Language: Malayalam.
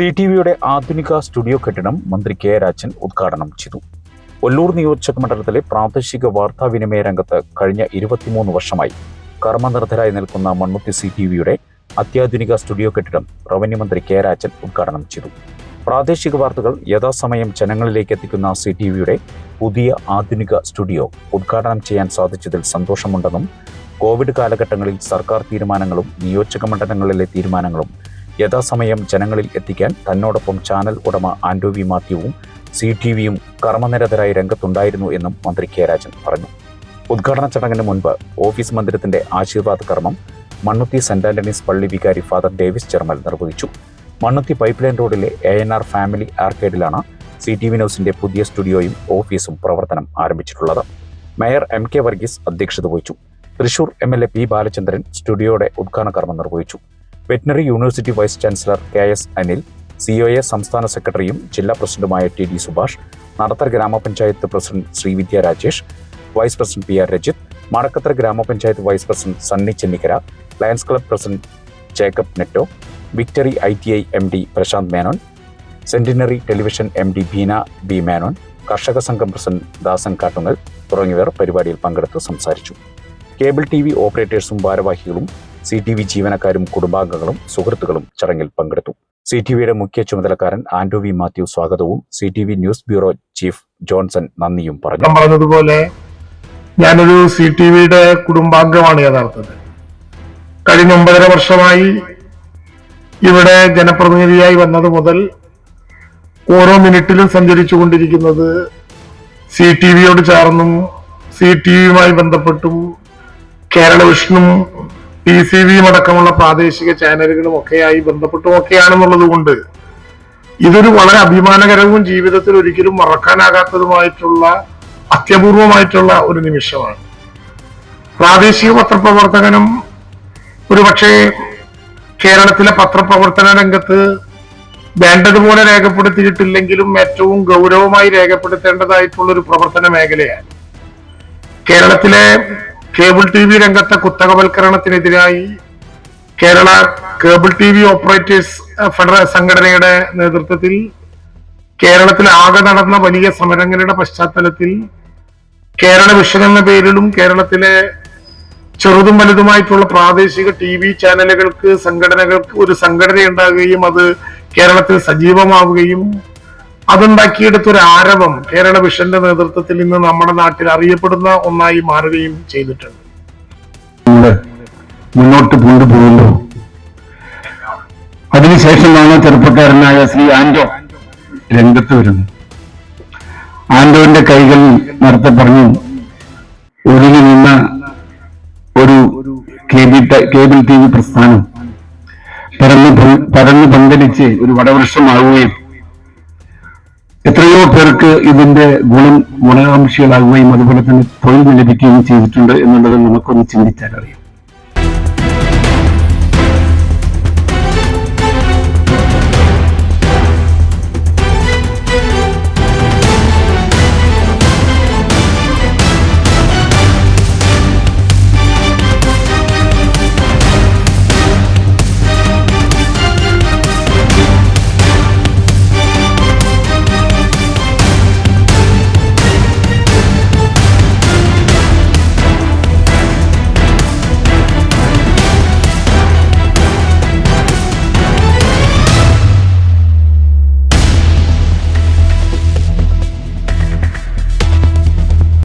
സി ടി വിയുടെ ആധുനിക സ്റ്റുഡിയോ കെട്ടിടം മന്ത്രി കെ രാജൻ ഉദ്ഘാടനം ചെയ്തു. ഒല്ലൂർ നിയോജക മണ്ഡലത്തിലെ പ്രാദേശിക വാർത്താവിനിമയ രംഗത്ത് കഴിഞ്ഞ ഇരുപത്തിമൂന്ന് വർഷമായി കർമ്മനിർദ്ധരായി നിൽക്കുന്ന മണ്ണുത്തി സി ടി വിയുടെ അത്യാധുനിക സ്റ്റുഡിയോ കെട്ടിടം റവന്യൂ മന്ത്രി കെ രാജൻ ഉദ്ഘാടനം ചെയ്തു. പ്രാദേശിക വാർത്തകൾ യഥാസമയം ജനങ്ങളിലേക്ക് എത്തിക്കുന്ന സി ടി വിയുടെ പുതിയ ആധുനിക സ്റ്റുഡിയോ ഉദ്ഘാടനം ചെയ്യാൻ സാധിച്ചതിൽ സന്തോഷമുണ്ടെന്നും കോവിഡ് കാലഘട്ടങ്ങളിൽ സർക്കാർ തീരുമാനങ്ങളും നിയോജക മണ്ഡലങ്ങളിലെ തീരുമാനങ്ങളും യഥാസമയം ജനങ്ങളിൽ എത്തിക്കാൻ തന്നോടൊപ്പം ചാനൽ ഉടമ ആൻഡോ വി മാത്യുവും സി ടി വിയും കർമ്മനിരതരായി രംഗത്തുണ്ടായിരുന്നു എന്നും മന്ത്രി കെ രാജൻ പറഞ്ഞു. ഉദ്ഘാടന ചടങ്ങിന് മുൻപ് ഓഫീസ് മന്ദിരത്തിന്റെ ആശീർവാദ കർമ്മം മണ്ണുത്തി സെന്റ് ആന്റണീസ് പള്ളി വികാരി ഫാദർ ഡേവിസ് ചെർമൽ നിർവഹിച്ചു. മണ്ണുത്തി പൈപ്പ് ലൈൻ റോഡിലെ എ എൻ ആർ ഫാമിലി ആർക്കേഡിലാണ് സി ടി വി ന്യൂസിന്റെ പുതിയ സ്റ്റുഡിയോയും ഓഫീസും പ്രവർത്തനം ആരംഭിച്ചിട്ടുള്ളത്. മേയർ എം കെ വർഗീസ് അധ്യക്ഷത വഹിച്ചു. Thrissur M L A P Balachandran സ്റ്റുഡിയോയുടെ ഉദ്ഘാടന കർമ്മം നിർവഹിച്ചു. Veterinary university vice chancellor K S Anil C O A സംസ്ഥാന സെക്രട്ടറിയും ജില്ലാ പ്രസിഡന്റുമായ ടി ഡി സുഭാഷ് നടത്തർ ഗ്രാമപഞ്ചായത്ത് president Sreevidya Rajesh vice president P R Rajith Madakkathara ഗ്രാമപഞ്ചായത്ത് vice president Sunny Chennikkara lions club president Jacob Netto victory I T I M D Prashanth Menon centenary television M D Beena B Menon കർഷക സംഘം പ്രസിഡന്റ് ദാസൻ കാട്ടുങ്ങൽ തുടങ്ങിയവർ പരിപാടിയിൽ പങ്കെടുത്ത് സംസാരിച്ചു. കേബിൾ ടി വി ഓപ്പറേറ്റേഴ്സും ഭാരവാഹികളും സി ടി വി ജീവനക്കാരും കുടുംബാംഗങ്ങളും സുഹൃത്തുക്കളും ചടങ്ങിൽ പങ്കെടുത്തു. സി ടി വിയുടെ മുഖ്യ ചുമതലക്കാരൻ ആൻഡോ വി മാത്യു സ്വാഗതവും C T V news bureau chief Johnson നന്ദിയും പറഞ്ഞു. പറഞ്ഞതുപോലെ ഞാനൊരു സി ടി വിയുടെ കുടുംബാംഗമാണ് യഥാർത്ഥത്തിൽ. കഴിഞ്ഞ ഒമ്പതര വർഷമായി ഇവിടെ ജനപ്രതിനിധിയായി വന്നത് മുതൽ ഓരോ മിനിറ്റിലും സഞ്ചരിച്ചു കൊണ്ടിരിക്കുന്നത് സി ടി വിയോട് ചേർന്നും സി ടി വിയുമായി ബന്ധപ്പെട്ടും കേരള വിഷ്ണും പി സി വിയും അടക്കമുള്ള പ്രാദേശിക ചാനലുകളും ഒക്കെയായി ബന്ധപ്പെട്ടും ഒക്കെയാണെന്നുള്ളത് കൊണ്ട് ഇതൊരു വളരെ അഭിമാനകരവും ജീവിതത്തിൽ ഒരിക്കലും മറക്കാനാകാത്തതുമായിട്ടുള്ള അത്യപൂർവമായിട്ടുള്ള ഒരു നിമിഷമാണ്. പ്രാദേശിക പത്രപ്രവർത്തകനും ഒരുപക്ഷെ കേരളത്തിലെ പത്രപ്രവർത്തന രംഗത്ത് വേണ്ടതുപോലെ രേഖപ്പെടുത്തിയിട്ടില്ലെങ്കിലും ഏറ്റവും ഗൗരവമായി രേഖപ്പെടുത്തേണ്ടതായിട്ടുള്ള ഒരു പ്രവർത്തന മേഖലയാണ്. കേരളത്തിലെ കേബിൾ ടി വി രംഗത്തെ കുത്തകവൽക്കരണത്തിനെതിരായി Kerala cable T V operators federal സംഘടനയുടെ നേതൃത്വത്തിൽ കേരളത്തിൽ ആകെ നടന്ന വലിയ സമരങ്ങളുടെ പശ്ചാത്തലത്തിൽ കേരള വിഷൻ എന്ന പേരിലും കേരളത്തിലെ ചെറുതും വലുതുമായിട്ടുള്ള പ്രാദേശിക ടി വി ചാനലുകൾക്ക് സംഘടനകൾക്ക് ഒരു സംഘടന ഉണ്ടാകുകയും അത് കേരളത്തിൽ സജീവമാവുകയും അതുണ്ടാക്കിയെടുത്ത ഒരു ആരവം കേരള വിഷന്റെ നേതൃത്വത്തിൽ ഇന്ന് നമ്മുടെ നാട്ടിൽ അറിയപ്പെടുന്ന ഒന്നായി മാറുകയും ചെയ്തിട്ടുണ്ട്. മുന്നോട്ട് കൊണ്ടുപോകുന്നു. അതിനുശേഷമാണ് ചെറുപ്പക്കാരനായ ശ്രീ ആന്റോ രംഗത്ത് വരുന്നത്. ആന്റോന്റെ കൈകൾ നേരത്തെ പറഞ്ഞു ഒഴുകി നിന്ന ഒരു കേബിൾ കേബിൾ ടി വി പ്രസ്ഥാനം. പരന്ന് പരന്ന് പന്തലിച്ച് ഒരു വടവൃക്ഷമാവുകയും എത്രയോ പേർക്ക് ഇതിന്റെ ഗുണം ഗുണകാംക്ഷികളാകുകയും അതുപോലെ തന്നെ തൊഴിൽ ലഭിക്കുകയും ചെയ്തിട്ടുണ്ട് എന്നുള്ളത് നമുക്കൊന്ന് ചിന്തിച്ചാൽ അറിയാം